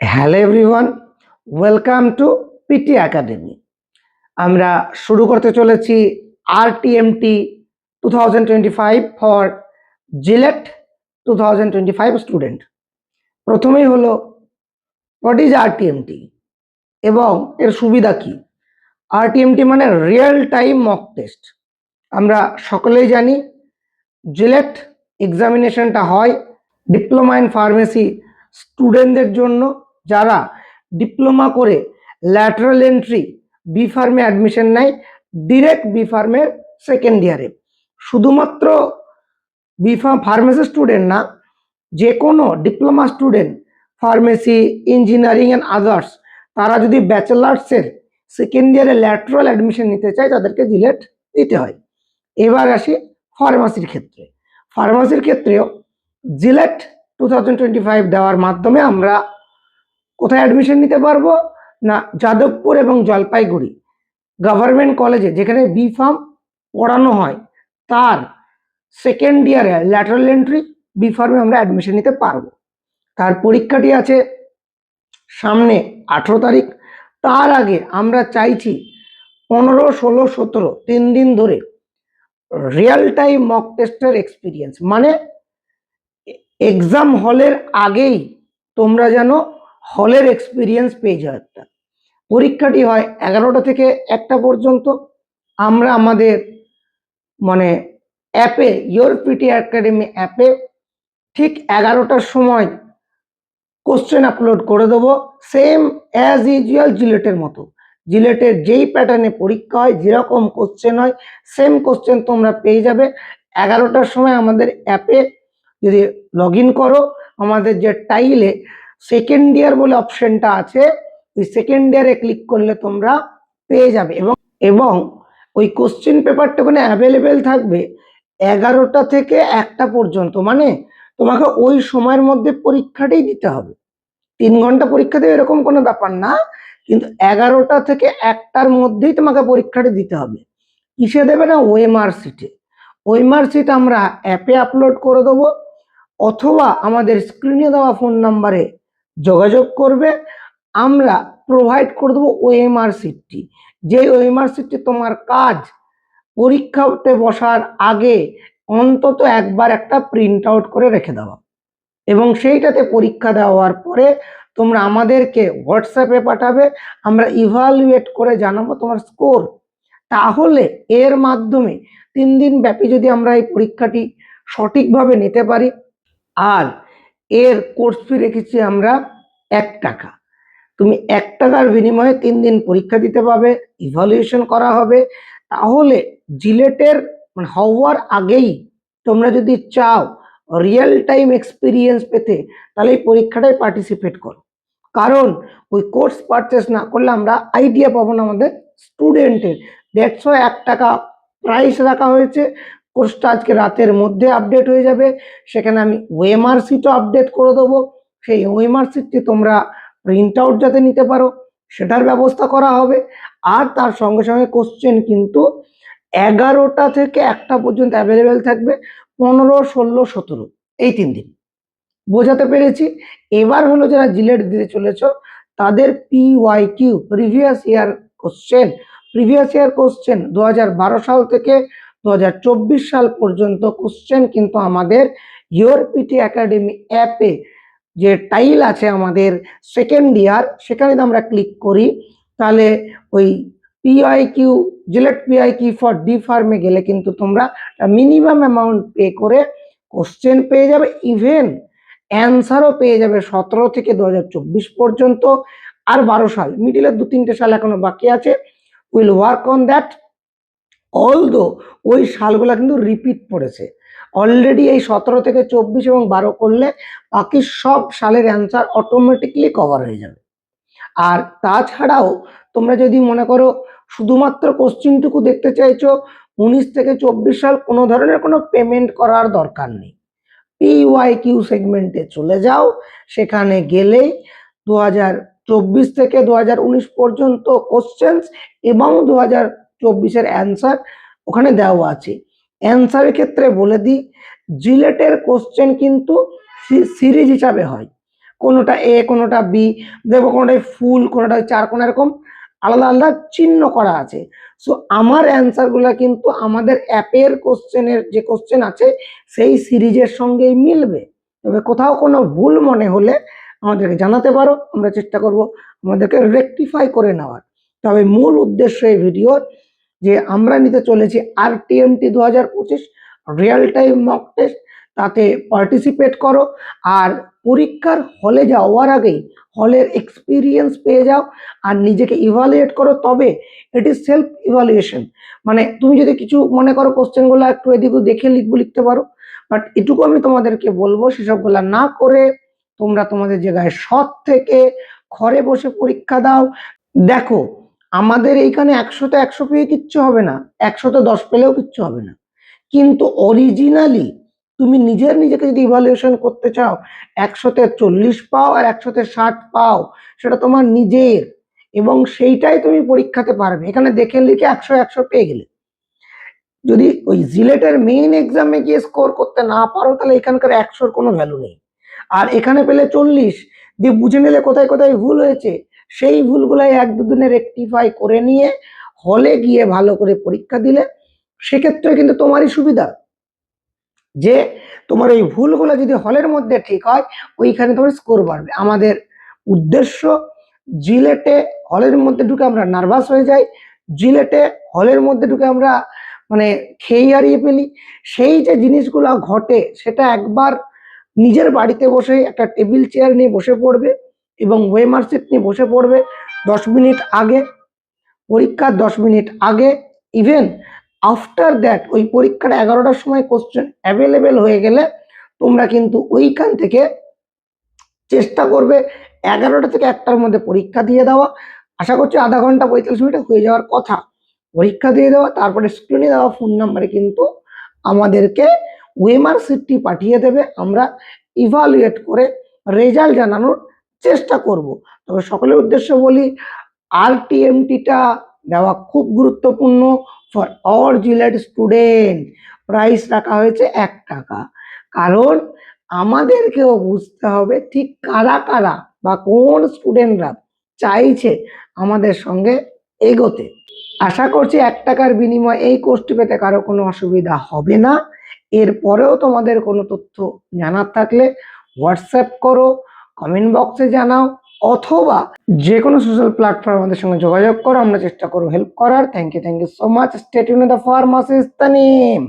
Hello everyone welcome to PT academy আমরা শুরু করতে চলেছি আর TMT two thousand twenty five for JELET two thousand twenty five student প্রথমেই হলো হোয়াট ইজ আর এবং এর সুবিধা কি? আর মানে রিয়েল টাইম মক টেস্ট আমরা সকলেই জানি জিলেট এক্সামিনেশনটা হয় ডিপ্লোমা ইন ফার্মেসি স্টুডেন্টদের জন্য। যারা ডিপ্লোমা করে ল্যাটারাল এন্ট্রি বি ফার্মে অ্যাডমিশন নেয় ডিরেক্ট বি ফার্মের সেকেন্ড ইয়ারে শুধুমাত্র বি ফার্ম ফার্মেসি স্টুডেন্ট না যে কোনো diploma student pharmacy engineering and others তারা যদি ব্যাচেলার্সের সেকেন্ড ইয়ারে ল্যাটারাল অ্যাডমিশন নিতে চায়, তাদেরকে জিলেট দিতে হয়। এবার আসি ফার্মাসির ক্ষেত্রে। ফার্মাসির ক্ষেত্রেও JELET two thousand twenty five দেওয়ার মাধ্যমে আমরা কোথায় অ্যাডমিশন নিতে পারব? না, যাদবপুর এবং জলপাইগুড়ি। গভর্নমেন্ট কলেজে যেখানে বি ফার্ম পড়ানো হয়, তার সেকেন্ড ইয়ারে ল্যাটারাল এন্ট্রি বি ফার্মে আমরা অ্যাডমিশন নিতে পারব। তার পরীক্ষাটি আছে সামনে আঠেরো তারিখ। তার আগে আমরা চাইছি পনেরো, ষোলো, সতেরো, তিন দিন ধরে রিয়েল টাইম মক টেস্টের এক্সপিরিয়েন্স মানে এক্সাম হলের আগেই তোমরা যেন হলের এক্সপিরিয়েন্স পেয়ে যাও একটা। পরীক্ষাটি হয় এগারোটা থেকে একটা পর্যন্ত। আমরা আমাদের মানে অ্যাপে ইয়োর পিটি একাডেমি অ্যাপে ঠিক এগারোটার সময় কোশ্চেন আপলোড করে দেবো। সেম অ্যাজ ইউজুয়াল জিলেটের মতো। জিলেটের যেই প্যাটার্নে পরীক্ষা হয়, যেরকম কোশ্চেন হয় সেম কোশ্চেন তোমরা পেয়ে যাবে। এগারোটার সময় আমাদের অ্যাপে যদি লগ করো, আমাদের যে টাইলে সেকেন্ড ইয়ার বলে অপশনটা আছে, ওই সেকেন্ড ইয়ারে ক্লিক করলে তোমরা পেয়ে যাবে। এবং এবং ওই কোশ্চেন পেপারটা ওখানে অ্যাভেলেবেল থাকবে এগারোটা থেকে একটা পর্যন্ত। মানে তোমাকে ওই সময়ের মধ্যে পরীক্ষাটাই দিতে হবে। তিন ঘণ্টা পরীক্ষা দেবে এরকম কোনো ব্যাপার না, কিন্তু এগারোটা থেকে একটার মধ্যেই তোমাকে পরীক্ষাটা দিতে হবে। কিসে দেবে না? ওএমআর সিটে ওএমআর সিট আমরা অ্যাপে আপলোড করে দেবো, অথবা আমাদের স্ক্রিনে দেওয়া ফোন নাম্বারে যোগাযোগ করবে, আমরা প্রোভাইড করে দেবো ওএমআর সিটটি যে ওএমআর সিটটি তোমার কাজ পরীক্ষাতে বসার আগে অন্তত একবার একটা প্রিন্ট আউট করে রেখে দেওয়া। এবং সেইটাতে পরীক্ষা দেওয়ার পরে তোমরা আমাদেরকে হোয়াটসঅ্যাপে পাঠাবে, আমরা ইভালুয়েট করে জানাব তোমার স্কোর তাহলে এর মাধ্যমে তিন দিন ব্যাপী যদি আমরা এই পরীক্ষাটি সঠিকভাবে নিতে পারি। আর এর কোর্স ফি রেখেছি আমরা এক টাকা। তুমি এক টাকার বিনিময়ে তিন দিন পরীক্ষা দিতে পারবে ইভালুয়েশন করা হবে। তাহলে জিলেটের মানে হওয়ার আগেই তোমরা যদি চাও রিয়েল টাইম এক্সপিরিয়েন্স পেতে, তাহলে এই পরীক্ষাটায় পার্টিসিপেট করো। কারণ ওই কোর্স পারচেস না করলে আমরা আইডিয়া পাবো না আমাদের স্টুডেন্টের দেড়শো এক টাকা প্রাইস রাখা হয়েছে। কোর্সটা আজকে রাতের মধ্যে আপডেট হয়ে যাবে। সেখানে আমি ওয়েমার সিটও আপডেট করে দেবো। সেই ওয়েমার সিটটি তোমরা প্রিন্ট আউট যাতে নিতে পারো, সেটার ব্যবস্থা করা হবে। আর তার সঙ্গে সঙ্গে কোশ্চেন কিন্তু এগারোটা থেকে একটা পর্যন্ত অ্যাভেলেবেল থাকবে, পনেরো, ষোলো, সতেরো, এই তিন দিন। বোঝাতে পেরেছি। এবার হলো যারা জিলেট দিতে চলেছ, তাদের P Y Q previous year question previous year question দু হাজার বারো সাল থেকে দু হাজার চব্বিশ সাল পর্যন্ত কোশ্চেন কিন্তু আমাদের ইয়োর পিটি একাডেমি অ্যাপে যে টাইল আছে আমাদের সেকেন্ড ইয়ার সেখানে যদি আমরা ক্লিক করি, তাহলে ওই PI Q JELET PI Q for D ফার্মে গেলে কিন্তু তোমরা মিনিমাম অ্যামাউন্ট পে করে কোশ্চেন পেয়ে যাবে ইভেন অ্যান্সারও পেয়ে যাবে সতেরো থেকে দু হাজার চব্বিশ পর্যন্ত আর বারো সাল। মিডিলের দু তিনটে সাল এখনও বাকি আছে। Will work on that although ওই সালগুলো কিন্তু রিপিট পড়েছে। অলরেডি এই সতেরো থেকে চব্বিশ এবং বারো করলে বাকি সব সালের অ্যান্সার অটোমেটিকলি কভার হয়ে যাবে। আর তাছাড়াও, তোমরা যদি মনে করো শুধুমাত্র কোশ্চিনটুকু দেখতে চাইছো, উনিশ থেকে চব্বিশ সাল কোনো ধরনের কোনো পেমেন্ট করার দরকার নেই। পিওয়াই কিউ সেগমেন্টে চলে যাও, সেখানে গেলেই দু চব্বিশ থেকে দু হাজার উনিশ পর্যন্ত কোশ্চেন্স এবং দু হাজার চব্বিশের অ্যান্সার ওখানে দেওয়া আছে। অ্যান্সারের ক্ষেত্রে বলে দিই, জিলেটের কোশ্চেন কিন্তু সিরিজ হিসাবে হয়। কোনোটা এ কোনোটা বি দেখব কোনোটায় ফুল, কোনোটায় চার কোনো এরকম আলাদা আলাদা চিহ্ন করা আছে। সো আমার অ্যান্সারগুলো কিন্তু আমাদের অ্যাপের কোশ্চেনের যে কোশ্চেন আছে, সেই সিরিজের সঙ্গেই মিলবে। তবে কোথাও কোনো ভুল মনে হলে আমাদেরকে জানাতে পারো, আমরা চেষ্টা করব আমাদেরকে রেকটিফাই করে নেওয়ার। তবে মূল উদ্দেশ্য এই ভিডিওর যে আমরা নিতে চলেছি আর টিএমটি দু হাজার পঁচিশ রিয়েল টাইম মক টেস্ট তাতে পার্টিসিপেট করো। আর পরীক্ষার হলে যাওয়ার আগেই হলের এক্সপিরিয়েন্স পেয়ে যাও আর নিজেকে ইভালুয়েট করো। তবে ইট ইজ সেলফ ইভালুয়েশন মানে তুমি যদি কিছু মনে করো কোশ্চেনগুলো একটু এদিক দেখে লিখব, লিখতে পারো। বাট এটুকু আমি তোমাদেরকে বলব সেসবগুলো না করে তোমরা তোমাদের জায়গায় সৎ থেকে ঘরে বসে পরীক্ষা দাও। দেখো আমাদের এইখানে একশোতে একশো পেয়ে কিচ্ছু হবে না, একশোতে দশ পেলেও কিচ্ছু হবে না। কিন্তু অরিজিনালি তুমি নিজের নিজেকে যদি ইভালুয়েশন করতে চাও, একশোতে চল্লিশ পাও আর একশোতে ষাট পাও, সেটা তোমার নিজের এবং সেইটাই তুমি পরীক্ষাতে পারবে। এখানে দেখে লিখে একশো একশো পেয়ে গেলে। যদি ওই জিলেটের মেইন এক্সামে গিয়ে স্কোর করতে না পারো, তাহলে এখানকার একশোর কোনো ভ্যালু নেই। আর এখানে পেলে চল্লিশ, দিয়ে বুঝে নিলে কোথায় কোথায় ভুল হয়েছে সেই ভুলগুলাই এক দুদিনে রেকটিফাই করে নিয়ে হলে গিয়ে ভালো করে পরীক্ষা দিলে সেক্ষেত্রে কিন্তু তোমারই সুবিধা। যে তোমার এই ভুলগুলো যদি হলের মধ্যে ঠিক হয়, ওইখানে তোমার স্কোর বাড়বে। আমাদের উদ্দেশ্য জিলেটে হলের মধ্যে ঢুকে আমরা নার্ভাস হয়ে যাই, জিলেটে হলের মধ্যে ঢুকে আমরা মানে খেয়ে হারিয়ে ফেলি। সেই যে জিনিসগুলো ঘটে, সেটা একবার নিজের বাড়িতে বসে একটা টেবিল চেয়ার নিয়ে বসে পড়বে। এবং ওয়েমার সিট নিয়ে বসে পড়বে দশ মিনিট আগে পরীক্ষার দশ মিনিট আগে ইভেন আফটার দ্যাট ওই পরীক্ষার এগারোটার সময় কোশ্চেন অ্যাভেলেবেল হয়ে গেলে তোমরা কিন্তু ওইখান থেকে চেষ্টা করবে এগারোটা থেকে একটার মধ্যে পরীক্ষা দিয়ে দেওয়া। আশা করছি আধা ঘণ্টা পঁয়তাল্লিশ মিনিটে হয়ে যাওয়ার কথা। পরীক্ষা দিয়ে দেওয়া, তারপরে স্ক্রিনে দেওয়া ফোন নাম্বারে কিন্তু আমাদেরকে ওয়েমার সিটটি পাঠিয়ে দেবে। আমরা ইভালুয়েট করে রেজাল্ট জানানোর চেষ্টা করব। তবে সকলের উদ্দেশ্য বলি আর টিএমটিটা দেওয়া খুব গুরুত্বপূর্ণ for or JELET student price রাখা হয়েছে এক টাকা। কারণ আমাদেরকেও বুঝতে হবে ঠিক কারা কারা বা কোন স্টুডেন্টরা চাইছে আমাদের সঙ্গে এগোতে। আশা করছি এক টাকার বিনিময়ে এই কোর্সটি পেতে কারও কোনো অসুবিধা হবে না। এরপরেও তোমাদের কোনো তথ্য জানার থাকলে হোয়াটসঅ্যাপ করো। কমেন্ট বক্সে জানাও, অথবা যে কোনো সোশ্যাল প্ল্যাটফর্ম আমাদের সঙ্গে যোগাযোগ করো, আমরা চেষ্টা করব হেল্প করার। Thank you thank you so much state Yoon the pharmacist name